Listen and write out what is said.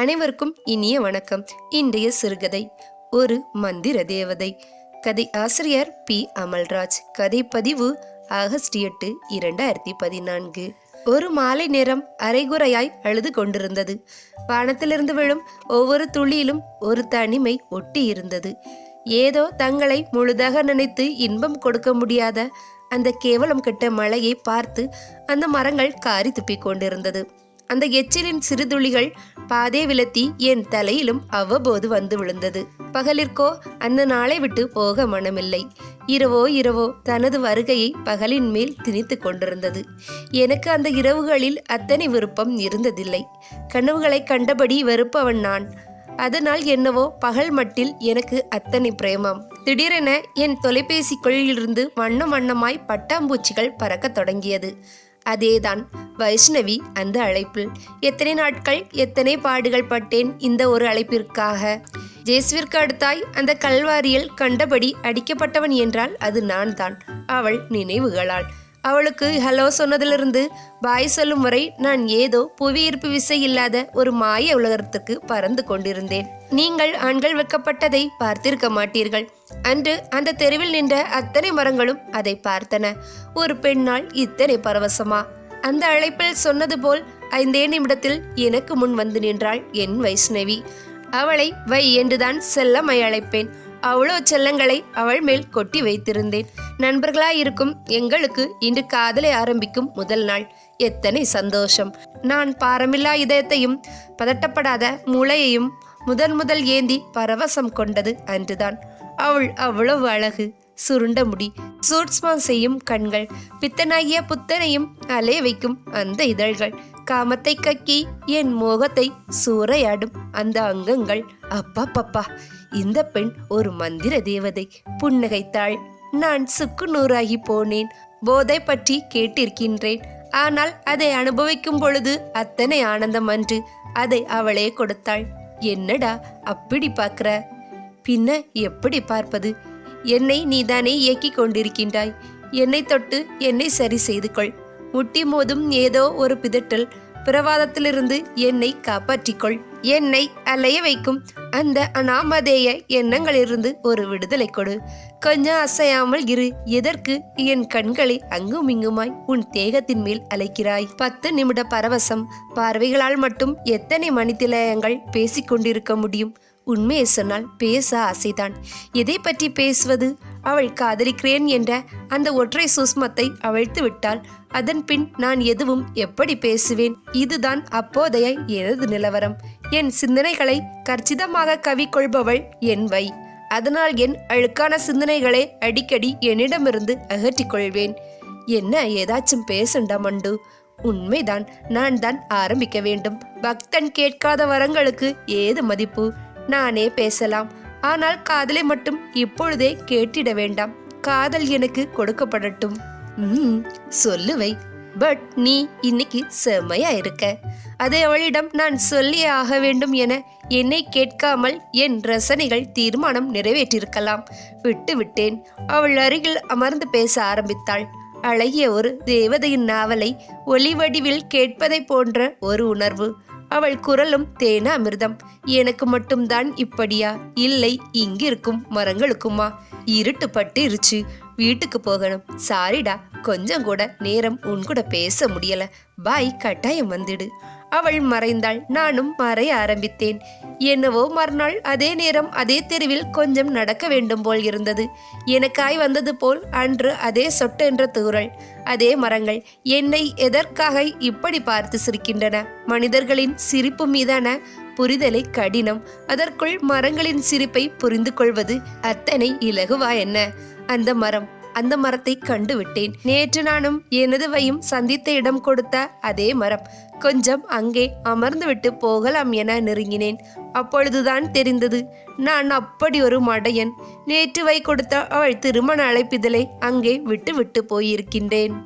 அனைவருக்கும் இனிய வணக்கம். இன்றைய சிறுகதை ஒரு மந்திர தேவதை. கதை ஆசிரியர் பி. அமல்ராஜ். கதை பதிவு ஆகஸ்ட் எட்டு இரண்டாயிரத்தி பதினான்கு. ஒரு மாலை நேரம் அரைகுறையாய் அழுது கொண்டிருந்தது. வானத்திலிருந்து விழும் ஒவ்வொரு துளியிலும் ஒரு தனிமை ஒட்டி இருந்தது. ஏதோ தங்களை முழுதாக நினைத்து இன்பம் கொடுக்க முடியாத அந்த கேவலம் கெட்ட மழையை பார்த்து அந்த மரங்கள் காரி துப்பிக் கொண்டிருந்தது. அந்த எச்சிலின் சிறுதுளிகள் பாதே விலத்தி என் தலையிலும் அவ்வப்போது வந்து விழுந்தது. பகலிற்கோ அந்த நாளை விட்டு போக மனமில்லை. இரவோ இரவோ தனது வருகையை பகலின் மேல் திணித்து கொண்டிருந்தது. எனக்கு அந்த இரவுகளில் அத்தனை விருப்பம் இருந்ததில்லை. கனவுகளை கண்டபடி வெறுப்பவன் நான். அதனால் என்னவோ பகல் மட்டில் எனக்கு அத்தனை பிரேமம். திடீரென என் தொலைபேசிக்குள்ளிலிருந்து வண்ணம் வண்ணமாய் பட்டாம்பூச்சிகள் பறக்கத் தொடங்கியது. அதேதான் வைஷ்ணவி அந்த அழைப்பில். எத்தனை நாட்கள் எத்தனை பாடுகள் பட்டேன் இந்த ஒரு அழைப்பிற்காக? ஜெயஸ்விற்கு அடுத்தாய் அந்த கல்வாரியில் கண்டபடி அடிக்கப்பட்டவன் என்றால் அது நான் தான் அவள் நினைவுகளால். அவளுக்கு ஹலோ சொன்னதிலிருந்து பாய் சொல்லும் வரை நான் ஏதோ புவியீர்ப்பு விசை இல்லாத ஒரு மாய உலகத்துக்கு பறந்து கொண்டிருந்தேன். நீங்கள் ஆண்கள் வைக்கப்பட்டதை பார்த்திருக்க மாட்டீர்கள். அன்று அந்த தெருவில் நின்ற அத்தனை மரங்களும் அதை பார்த்தன. ஒரு பெண்ணால் இத்தனை பரவசமா. அந்த அழைப்பில் சொன்னது போல் ஐந்தே நிமிடத்தில் எனக்கு முன் வந்து நின்றாள் என் வைஷ்ணவி. அவளை வை என்றுதான் செல்லமை அழைப்பேன். அவ்வளோ செல்லங்களை அவள் மேல் கொட்டி வைத்திருந்தேன். நண்பர்களாயிருக்கும் எங்களுக்கு இன்று காதலை ஆரம்பிக்கும் முதல் நாள். எத்தனை சந்தோஷம். நான் பாரமில்லா இதயத்தையும் பதட்டப்படாத மூளையையும் முதல் முதல் ஏந்தி பரவசம் கொண்டது அன்றுதான். அவள் அவ்வளவு அழகு சுருண்ட முடி சூட்ஸ்மம் செய்யும் கண்கள் பித்தனாகிய புத்தனையும் அலைய வைக்கும் அந்த இதழ்கள் காமத்தை கக்கி என் மோகத்தை சூறையாடும் அந்த அங்கங்கள். அப்பா பப்பா இந்த பெண் ஒரு மந்திர தேவதை புன்னகைத்தாள். நான் சுக்கு நூறாகி போனேன். போதை பற்றி கேட்டிருக்கின்றேன். ஆனால் அதை அனுபவிக்கும் பொழுது அத்தனை ஆனந்தம் அன்று அதை அவளே கொடுத்தாள். என்னடா அப்படி பார்க்கிற? பின்ன எப்படி பார்ப்பது? என்னை நீதானே இயக்கிக் கொண்டிருக்கின்றாய். என்னை தொட்டு என்னை சரி செய்து கொள். முட்டி மோதும் ஏதோ ஒரு பிதட்டல் பிரவாதத்திலிருந்து என்னை காப்பாற்றிக்கொள். என்னை அலைய வைக்கும். அந்த அனாமதேய எண்ணங்களிலிருந்து ஒரு விடுதலை கொடு. கொஞ்சம் அசையாமல் இரு. எதற்கு? என் கண்களை அங்கும் இங்குமாய் உன் தேகத்தின் மேல் அழைக்கிறாய் பத்து நிமிட பரவசம். பார்வைகளால் மட்டும் எத்தனை மணித்திலயங்கள் பேசிக்கொண்டிருக்க முடியும்? உண்மையை சொன்னால் பேச ஆசைதான். எதை பற்றி பேசுவது? அவள் காதலிக்கிறேன் என்ற அந்த ஒற்றை சுஷ்மத்தை அவிழ்த்து விட்டால் அதன் பின் நான் எதுவும் எப்படி பேசுவேன்? இதுதான் அப்போதைய எனது நிலவரம். என் சிந்தனைகளை கர்ச்சிதமாக கவிக்கொள்பவள் என் வை. அதனால் என் அழுக்கான சிந்தனைகளை அடிக்கடி என்னிடமிருந்து அகற்றிக் கொள்வேன். என்ன ஏதாச்சும் பேசுண்டா மண்டு? உண்மைதான் நான் தான் ஆரம்பிக்க வேண்டும். பக்தன் கேட்காத வரங்களுக்கு ஏது மதிப்பு? நானே பேசலாம். ஆனால் காதலை மட்டும் இப்பொழுதே கேட்டிட வேண்டாம். காதல் எனக்கு கொடுக்கப்படட்டும். ம் சொல்லுவை. பட் நீ இன்னைக்கு செம்மையா இருக்க. அதை அவளிடம் நான் சொல்லியே ஆக வேண்டும் என என்னை கேட்காமல் என் ரசனைகள் தீர்மானம் நிறைவேற்றியிருக்கலாம். விட்டு விட்டேன் அவள் அருகில் அமர்ந்து பேச ஆரம்பித்தாள். அழகிய ஒரு தேவதையின் நாவலை ஒளி வடிவில் கேட்பதைப் போன்ற ஒரு உணர்வு. அவள் குரலும் தேன அமிர்தம். எனக்கு மட்டும்தான் இப்படியா? இல்லை இங்கிருக்கும் மரங்களுக்குமா? இருட்டு பட்டிருச்சு வீட்டுக்கு போகணும். சாரிடா கொஞ்சம் கூட நேரம் உன் கூட பேச முடியல. பாய் கட்டாயம் வந்துடு. அவள் மறைந்தாள். நானும் மறைய ஆரம்பித்தேன். என்னவோ மறுநாள் அதே நேரம் அதே தெருவில் கொஞ்சம் நடக்க வேண்டும் போல் இருந்தது. எனக்காய் வந்தது போல் அன்று அதே சொட்டு என்ற தூரல் அதே மரங்கள் என்னை எதற்காக இப்படி பார்த்து சிரிக்கின்றன? மனிதர்களின் சிரிப்பு மீதான புரிதலை கடினம். அதற்குள் மரங்களின் சிரிப்பை புரிந்து கொள்வது அத்தனை இலகுவா என்ன? அந்த மரம் அந்த மரத்தை கண்டு விட்டேன் நேற்று நானும் எனது வையும் சந்தித்த இடம் கொடுத்த அதே மரம். கொஞ்சம் அங்கே அமர்ந்துவிட்டு போகலாம் என நெருங்கினேன். அப்பொழுதுதான் தெரிந்தது நான் அப்படி ஒரு மடையன். நேற்று வை கொடுத்த அவள் திருமண அழைப்பிதழை அங்கே விட்டு விட்டு போயிருக்கின்றேன்.